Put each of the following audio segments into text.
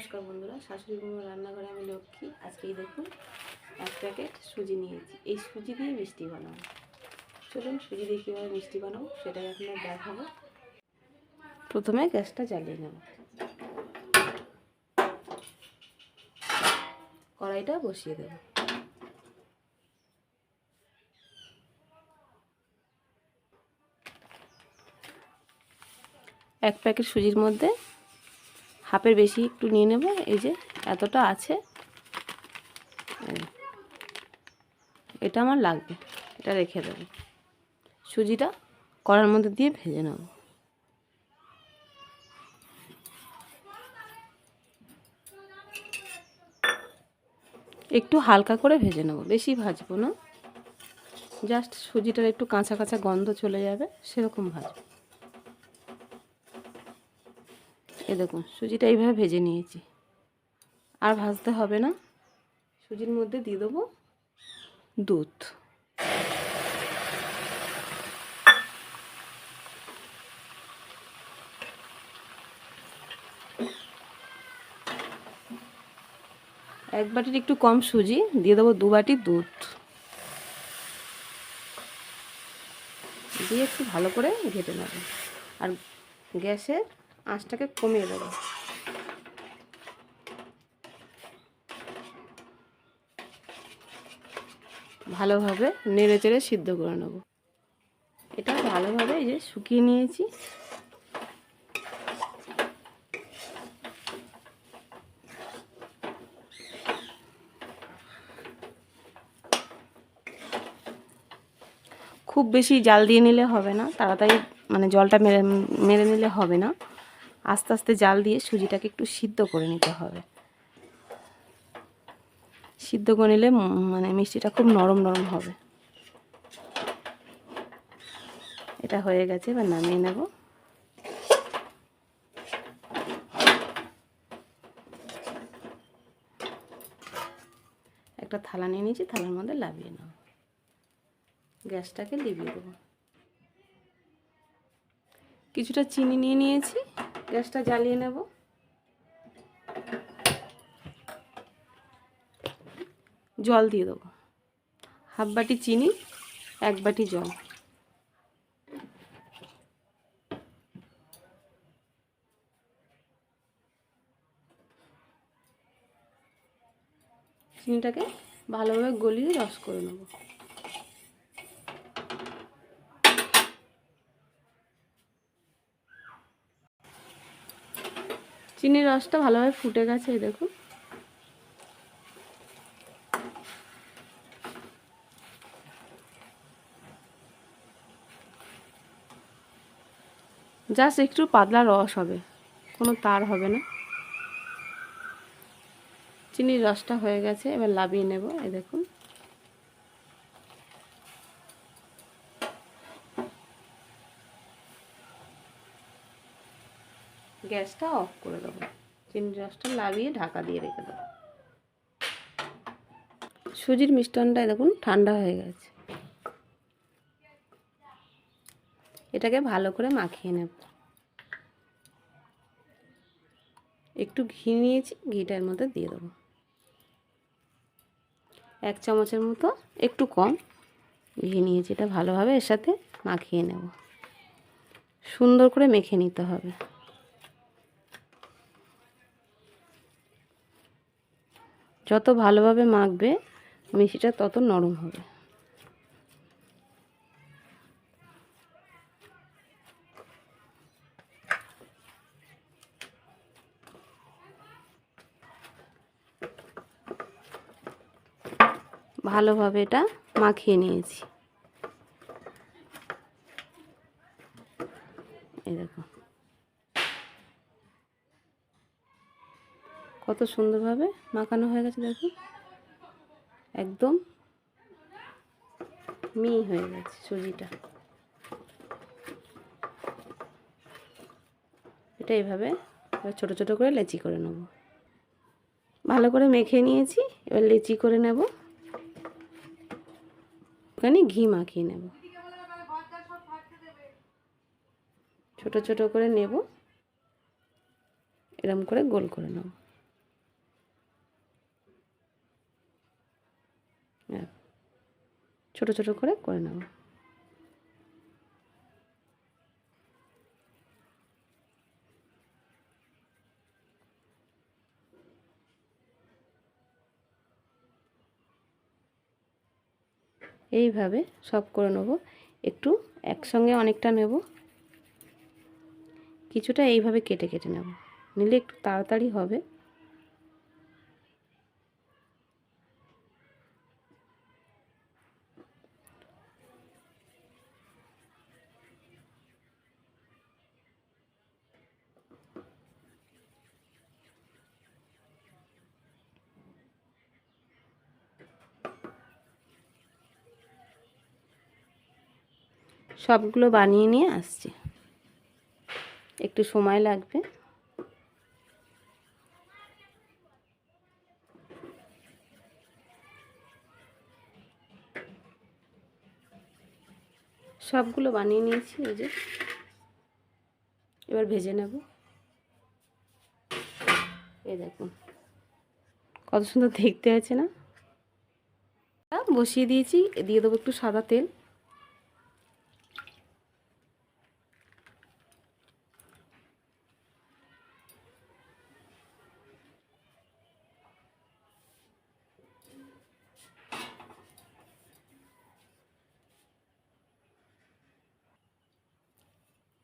নমস্কার বন্ধুরা, শাশুড়ি বৌমার রান্নাঘরে আমি লক্ষ্মী। আজকেই দেখুন, এক প্যাকেট সুজি নিয়েছি। এই সুজি দিয়ে মিষ্টি বানাবো। চলুন সুজি দিয়ে কীভাবে মিষ্টি বানাবো, সেটাই আপনার দেখাবো। প্রথমে গ্যাসটা জ্বালিয়ে নেব। কড়াইটা বসিয়ে দেবো। এক প্যাকেট সুজির মধ্যে হাফের বেশি একটু নিয়ে নেব, এই যে এতটা আছে। এটা আমার লাগবে, এটা রেখে দেবো। সুজিটা কড়ার মধ্যে দিয়ে ভেজে নেব। একটু হালকা করে ভেজে নেব, বেশি ভাজবো না। জাস্ট সুজিটার একটু কাঁচা কাঁচা গন্ধ চলে যাবে, সেরকম ভাজবো। এ দেখুন, সুজিটা এইভাবে ভেজে নিয়েছি। আর ভাজতে হবে না। সুজির মধ্যে দিয়ে দেবো দুধ। এক বাটির একটু কম সুজি, দিয়ে দেবো দু বাটি দুধ। দিয়ে একটু ভালো করে ঘেটে নেব। আর গ্যাসের আঁচটাকে কমিয়ে দেবো। ভালোভাবে নেড়ে চেড়ে সিদ্ধ করে নেব। এটা ভালোভাবে এই যে শুকিয়ে নিয়েছি। খুব বেশি জাল দিয়ে নিলে হবে না, তাড়াতাড়ি মানে জলটা মেরে মেরে নিলে হবে না। আস্তে আস্তে জাল দিয়ে সুজিটাকে একটু সিদ্ধ করে নিতে হবে। সিদ্ধ করে নিলে মানে মিষ্টিটা খুব নরম নরম হবে। এটা হয়ে গেছে, এবার নামিয়ে নেব। একটা থালা নিয়ে নিয়েছি, থালার মধ্যে লাভিয়ে নেব। গ্যাসটাকে লিভিয়ে দেবো। কিছুটা চিনি নিয়ে নিয়েছি। গ্যাসটা জ্বালিয়ে নেব। জল দিয়ে দেবো। হাফ বাটি চিনি, এক বাটি জল। চিনিটাকে ভালোভাবে গলিয়ে রস করে নেব। চিনির রসটা ভালোভাবে ফুটে গেছে দেখুন। জাস্ট একটু পাতলা রস হবে, কোনো তার হবে না। চিনির রসটা হয়ে গেছে, এবার লাবিয়ে নেব, এই দেখুন। গ্যাসটা অফ করে দেবো। চিনি রসটা লাভিয়ে ঢাকা দিয়ে রেখে দেবো। সুজির মিষ্টানটা দেখুন ঠান্ডা হয়ে গেছে। এটাকে ভালো করে মাখিয়ে নেব। একটু ঘি নিয়েছি, ঘিটার মধ্যে দিয়ে দেবো। এক চামচের মতো, একটু কম ঘি নিয়েছি। এটা ভালোভাবে এর সাথে মাখিয়ে নেব। সুন্দর করে মেখে নিতে হবে। যত ভালোভাবে মাখবে মিষ্টিটা তত নরম হবে। ভালোভাবে এটা মাখিয়ে নিয়েছি এই দেখো কত সুন্দরভাবে মাখানো হয়ে গেছে দেখুন একদম মি হয়ে গেছে সুজিটা। এটা এইভাবে ছোটো ছোটো করে লেচি করে নেব। ভালো করে মেখে নিয়েছি, এবার লেচি করে নেব। ওখানে ঘি মাখিয়ে নেব। ছোট ছোট করে নেব। এরম করে গোল করে নেব হ্যাঁ। ছোট ছোট করে করে নেব এইভাবে সব করে নেব। একটু একসঙ্গে অনেকটা নেব। কিছুটা এইভাবে কেটে কেটে নেব। নিলে একটু তাড়াতাড়ি হবে। সবগুলো বানিয়ে নিয়ে আসছি। একটু সময় লাগবে। সবগুলো বানিয়ে নিয়েছি, এই যে। এবার ভেজে নেব। এই দেখুন, কত সুন্দর দেখতে আছে না? বসিয়ে দিয়েছি, দিয়ে দেবো একটু সাদা তেল।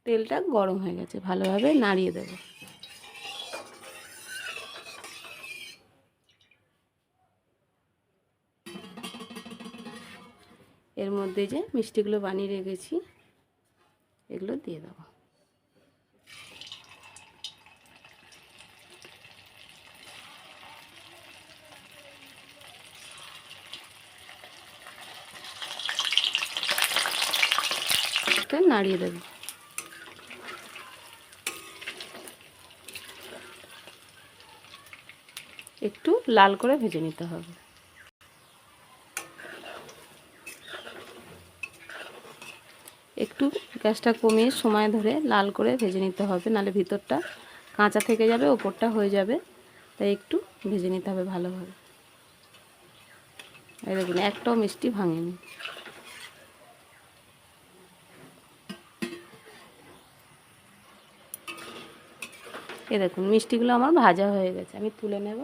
তেলটা গরম হয়ে গেছে, ভালোভাবে নাড়িয়ে দেব। এর মধ্যে যে মিষ্টিগুলো বানিয়ে রেখেছি, এগুলো দিয়ে দেবো। নাড়িয়ে দেবো। একটু লাল করে ভেজে নিতে হবে। একটু গ্যাসটা কমিয়ে সময় ধরে লাল করে ভেজে নিতে হবে নালে ভিতরটা কাঁচা থেকে যাবে, ওপরটা হয়ে যাবে। তাই একটু ভেজে নিতে হবে ভালোভাবে। দেখুন, একটাও মিষ্টি ভাঙেনি। এ দেখুন, মিষ্টিগুলো আমার ভাজা হয়ে গেছে। আমি তুলে নেব।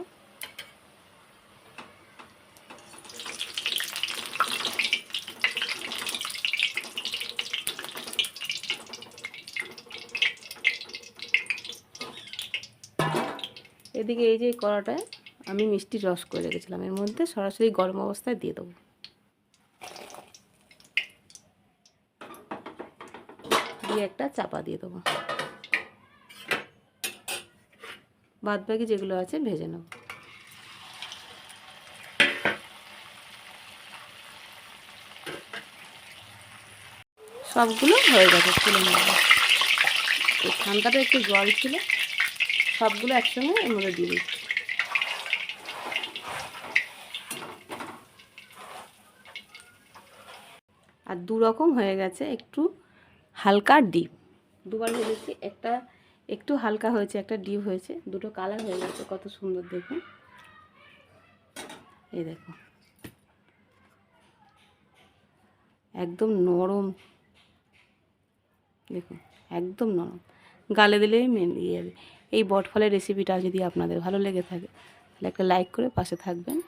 এদিকে এই যে কড়াটায় আমি মিষ্টির রস করে রেখেছিলাম। এর মধ্যে সরাসরি গরম অবস্থায় দিয়ে দেবো। দিয়ে একটা চাপা দিয়ে দেবো। বাদ বাকি যেগুলো আছে ভেজে নেব। সবগুলো হয়ে গেছে, তুলে ঠান্ডাটা একটু জল ছিল। সবগুলো একসঙ্গে এর মধ্যে দিয়ে দিচ্ছি। আর দু রকম হয়ে গেছে একটু হালকা ডিপ। দুবার ভেজেছি, একটা একটু হালকা হয়েছে, একটা ডিপ হয়েছে। দুটো কালার হয়ে গেছে, কত সুন্দর দেখুন। এই দেখো। একদম নরম। দেখুন, একদম নরম। গালে দিলেই মিলিয়ে যাবে এই বটফলের রেসিপিটা যদি আপনাদের ভালো লেগে থাকে তাহলে একটা লাইক করে পাশে থাকবেন।